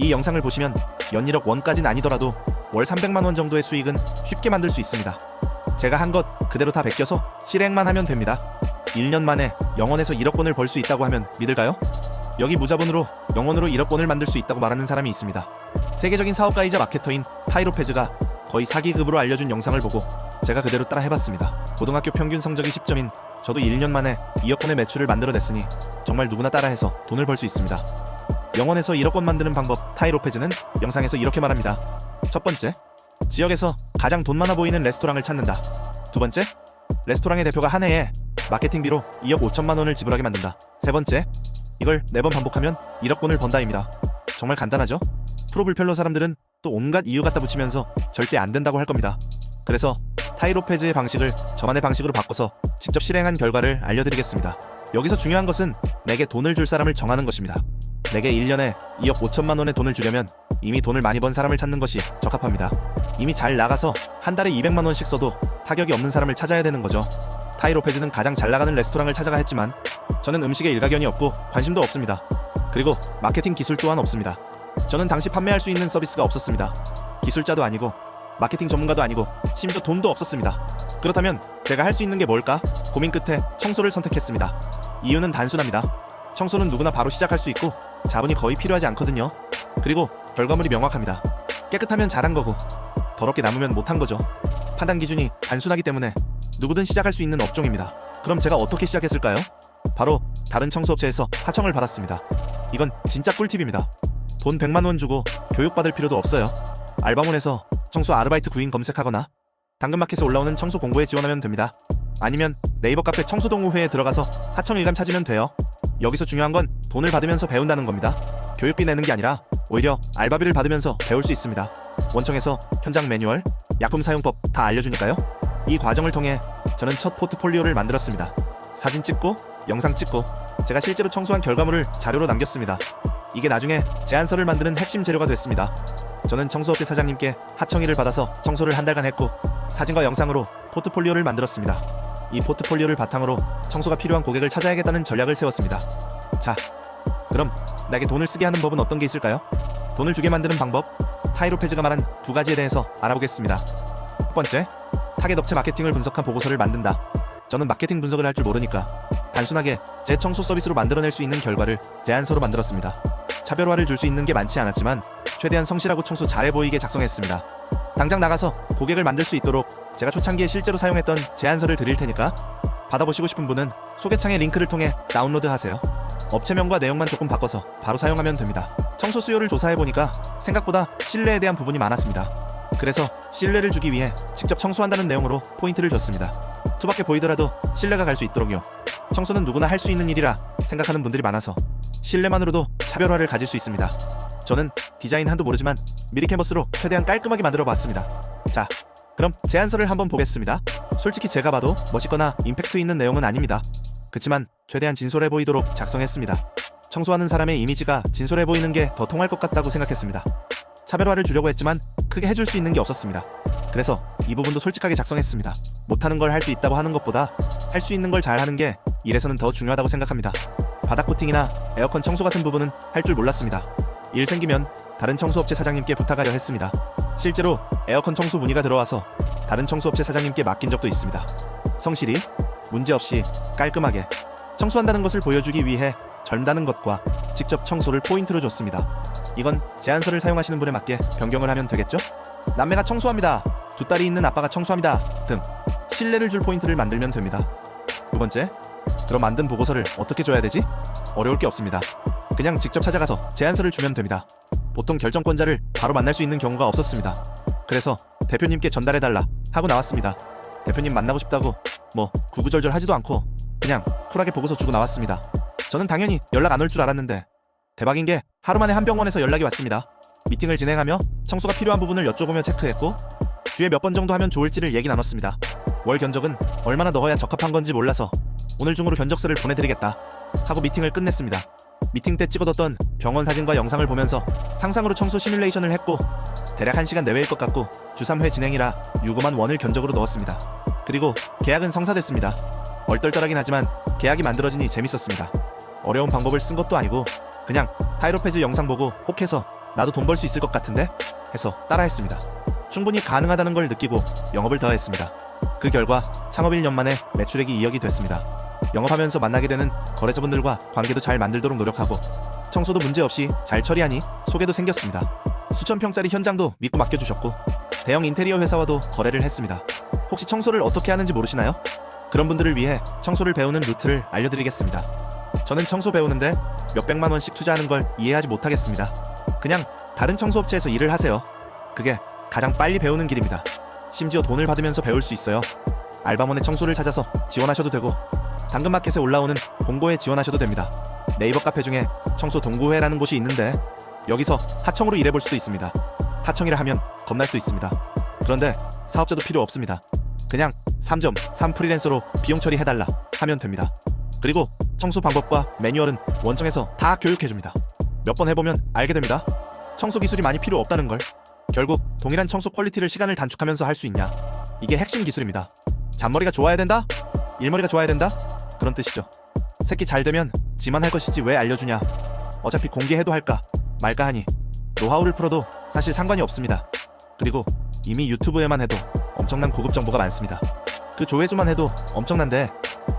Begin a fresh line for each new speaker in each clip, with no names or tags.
이 영상을 보시면 연일억 원까진 아니더라도 월 300만 원 정도의 수익은 쉽게 만들 수 있습니다. 제가 한 것 그대로 다 베껴서 실행만 하면 됩니다. 1년 만에 영원에서 1억 원을 벌 수 있다고 하면 믿을까요? 여기 무자본으로 영원으로 1억 원을 만들 수 있다고 말하는 사람이 있습니다. 세계적인 사업가이자 마케터인 타이로 페즈가 거의 사기급으로 알려준 영상을 보고 제가 그대로 따라 해봤습니다. 고등학교 평균 성적이 10점인 저도 1년 만에 2억 원의 매출을 만들어냈으니 정말 누구나 따라해서 돈을 벌 수 있습니다. 영원에서 1억 원 만드는 방법 타이 로페즈는 영상에서 이렇게 말합니다. 첫 번째, 지역에서 가장 돈 많아 보이는 레스토랑을 찾는다. 두 번째, 레스토랑의 대표가 한 해에 마케팅비로 2억 5천만 원을 지불하게 만든다. 세 번째, 이걸 네 번 반복하면 1억 원을 번다입니다. 정말 간단하죠? 프로불펠러 사람들은 또 온갖 이유 갖다 붙이면서 절대 안 된다고 할 겁니다. 그래서 타이로페즈의 방식을 저만의 방식으로 바꿔서 직접 실행한 결과를 알려드리겠습니다. 여기서 중요한 것은 내게 돈을 줄 사람을 정하는 것입니다. 내게 1년에 2억 5천만 원의 돈을 주려면 이미 돈을 많이 번 사람을 찾는 것이 적합합니다. 이미 잘 나가서 한 달에 200만 원씩 써도 타격이 없는 사람을 찾아야 되는 거죠. 타이 로페즈는 가장 잘 나가는 레스토랑을 찾아가 했지만 저는 음식에 일가견이 없고 관심도 없습니다. 그리고 마케팅 기술 또한 없습니다. 저는 당시 판매할 수 있는 서비스가 없었습니다. 기술자도 아니고 마케팅 전문가도 아니고 심지어 돈도 없었습니다. 그렇다면 제가 할 수 있는 게 뭘까? 고민 끝에 청소를 선택했습니다. 이유는 단순합니다. 청소는 누구나 바로 시작할 수 있고 자본이 거의 필요하지 않거든요. 그리고 결과물이 명확합니다. 깨끗하면 잘한 거고 더럽게 남으면 못한 거죠. 판단 기준이 단순하기 때문에 누구든 시작할 수 있는 업종입니다. 그럼 제가 어떻게 시작했을까요? 바로 다른 청소업체에서 하청을 받았습니다. 이건 진짜 꿀팁입니다. 돈 100만 원 주고 교육받을 필요도 없어요. 알바몬에서 청소 아르바이트 구인 검색하거나 당근마켓에 올라오는 청소 공고에 지원하면 됩니다. 아니면 네이버 카페 청소동호회에 들어가서 하청 일감 찾으면 돼요. 여기서 중요한 건 돈을 받으면서 배운다는 겁니다. 교육비 내는 게 아니라 오히려 알바비를 받으면서 배울 수 있습니다. 원청에서 현장 매뉴얼, 약품 사용법 다 알려주니까요. 이 과정을 통해 저는 첫 포트폴리오를 만들었습니다. 사진 찍고 영상 찍고 제가 실제로 청소한 결과물을 자료로 남겼습니다. 이게 나중에 제안서를 만드는 핵심 재료가 됐습니다. 저는 청소업체 사장님께 하청일을 받아서 청소를 한 달간 했고 사진과 영상으로 포트폴리오를 만들었습니다. 이 포트폴리오를 바탕으로 청소가 필요한 고객을 찾아야겠다는 전략을 세웠습니다. 자, 그럼 나에게 돈을 쓰게 하는 법은 어떤 게 있을까요? 돈을 주게 만드는 방법, 타이로페즈가 말한 두 가지에 대해서 알아보겠습니다. 첫 번째, 타겟 업체 마케팅을 분석한 보고서를 만든다. 저는 마케팅 분석을 할 줄 모르니까 단순하게 제 청소 서비스로 만들어낼 수 있는 결과를 제안서로 만들었습니다. 차별화를 줄 수 있는 게 많지 않았지만 최대한 성실하고 청소 잘해 보이게 작성했습니다. 당장 나가서 고객을 만들 수 있도록 제가 초창기에 실제로 사용했던 제안서를 드릴 테니까 받아보시고 싶은 분은 소개창의 링크를 통해 다운로드 하세요. 업체명과 내용만 조금 바꿔서 바로 사용하면 됩니다. 청소 수요를 조사해 보니까 생각보다 신뢰에 대한 부분이 많았습니다. 그래서 신뢰를 주기 위해 직접 청소한다는 내용으로 포인트를 줬습니다. 투밖에 보이더라도 신뢰가 갈 수 있도록요. 청소는 누구나 할 수 있는 일이라 생각하는 분들이 많아서 신뢰만으로도 차별화를 가질 수 있습니다. 저는 디자인 한도 모르지만 미리 캔버스로 최대한 깔끔하게 만들어 봤습니다. 자, 그럼 제안서를 한번 보겠습니다. 솔직히 제가 봐도 멋있거나 임팩트 있는 내용은 아닙니다. 그치만 최대한 진솔해 보이도록 작성했습니다. 청소하는 사람의 이미지가 진솔해 보이는 게 더 통할 것 같다고 생각했습니다. 차별화를 주려고 했지만 크게 해줄 수 있는 게 없었습니다. 그래서 이 부분도 솔직하게 작성했습니다. 못하는 걸 할 수 있다고 하는 것보다 할 수 있는 걸 잘하는 게 일에서는 더 중요하다고 생각합니다. 바닥 코팅이나 에어컨 청소 같은 부분은 할 줄 몰랐습니다. 일 생기면 다른 청소업체 사장님께 부탁하려 했습니다. 실제로 에어컨 청소 문의가 들어와서 다른 청소업체 사장님께 맡긴 적도 있습니다. 성실히 문제없이 깔끔하게 청소한다는 것을 보여주기 위해 젊다는 것과 직접 청소를 포인트로 줬습니다. 이건 제안서를 사용하시는 분에 맞게 변경을 하면 되겠죠? 남매가 청소합니다. 두 딸이 있는 아빠가 청소합니다. 등 신뢰를 줄 포인트를 만들면 됩니다. 두 번째, 그럼 만든 보고서를 어떻게 줘야 되지? 어려울 게 없습니다. 그냥 직접 찾아가서 제안서를 주면 됩니다. 보통 결정권자를 바로 만날 수 있는 경우가 없었습니다. 그래서 대표님께 전달해달라 하고 나왔습니다. 대표님 만나고 싶다고 뭐 구구절절 하지도 않고 그냥 쿨하게 보고서 주고 나왔습니다. 저는 당연히 연락 안 올 줄 알았는데 대박인 게 하루 만에 한 병원에서 연락이 왔습니다. 미팅을 진행하며 청소가 필요한 부분을 여쭤보며 체크했고 주에 몇 번 정도 하면 좋을지를 얘기 나눴습니다. 월 견적은 얼마나 넣어야 적합한 건지 몰라서 오늘 중으로 견적서를 보내드리겠다 하고 미팅을 끝냈습니다. 미팅 때 찍어뒀던 병원 사진과 영상을 보면서 상상으로 청소 시뮬레이션을 했고 대략 1시간 내외일 것 같고 주 3회 진행이라 유고만 원을 견적으로 넣었습니다. 그리고 계약은 성사됐습니다. 얼떨떨하긴 하지만 계약이 만들어지니 재밌었습니다. 어려운 방법을 쓴 것도 아니고 그냥 타이로페즈 영상 보고 혹해서 나도 돈 벌 수 있을 것 같은데? 해서 따라했습니다. 충분히 가능하다는 걸 느끼고 영업을 더했습니다. 그 결과 창업 1년 만에 매출액이 2억이 됐습니다. 영업하면서 만나게 되는 거래처분들과 관계도 잘 만들도록 노력하고 청소도 문제없이 잘 처리하니 소개도 생겼습니다. 수천 평짜리 현장도 믿고 맡겨주셨고 대형 인테리어 회사와도 거래를 했습니다. 혹시 청소를 어떻게 하는지 모르시나요? 그런 분들을 위해 청소를 배우는 루트를 알려드리겠습니다. 저는 청소 배우는데 몇백만 원씩 투자하는 걸 이해하지 못하겠습니다. 그냥 다른 청소업체에서 일을 하세요. 그게 가장 빨리 배우는 길입니다. 심지어 돈을 받으면서 배울 수 있어요. 알바몬의 청소를 찾아서 지원하셔도 되고 당근마켓에 올라오는 공고에 지원하셔도 됩니다. 네이버 카페 중에 청소 동구회라는 곳이 있는데 여기서 하청으로 일해볼 수도 있습니다. 하청이라 하면 겁날 수도 있습니다. 그런데 사업자도 필요 없습니다. 그냥 3점 3 프리랜서로 비용 처리해달라 하면 됩니다. 그리고 청소 방법과 매뉴얼은 원청에서 다 교육해줍니다. 몇 번 해보면 알게 됩니다. 청소 기술이 많이 필요 없다는 걸. 결국 동일한 청소 퀄리티를 시간을 단축하면서 할 수 있냐. 이게 핵심 기술입니다. 잔머리가 좋아야 된다? 일머리가 좋아야 된다? 그런 뜻이죠. 새끼 잘 되면 지만 할 것이지 왜 알려주냐. 어차피 공개해도 할까 말까 하니 노하우를 풀어도 사실 상관이 없습니다. 그리고 이미 유튜브에만 해도 엄청난 고급 정보가 많습니다. 그 조회수만 해도 엄청난데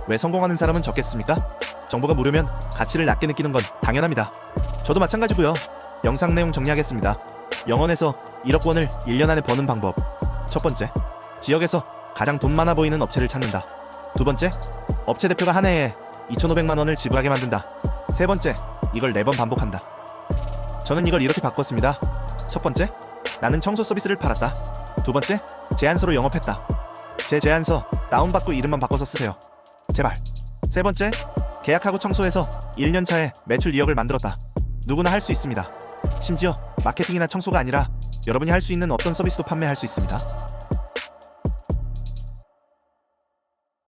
왜 성공하는 사람은 적겠습니까? 정보가 무료면 가치를 낮게 느끼는 건 당연합니다. 저도 마찬가지고요. 영상 내용 정리하겠습니다. 영원에서 1억 원을 1년 안에 버는 방법. 첫 번째, 지역에서 가장 돈 많아 보이는 업체를 찾는다. 두 번째, 업체 대표가 한 해에 2,500만 원을 지불하게 만든다. 세 번째, 이걸 네 번 반복한다. 저는 이걸 이렇게 바꿨습니다. 첫 번째, 나는 청소 서비스를 팔았다. 두 번째, 제안서로 영업했다. 제 제안서 다운받고 이름만 바꿔서 쓰세요. 제발. 세 번째, 계약하고 청소해서 1년 차에 매출 2억을 만들었다. 누구나 할 수 있습니다. 심지어 마케팅이나 청소가 아니라 여러분이 할 수 있는 어떤 서비스도 판매할 수 있습니다.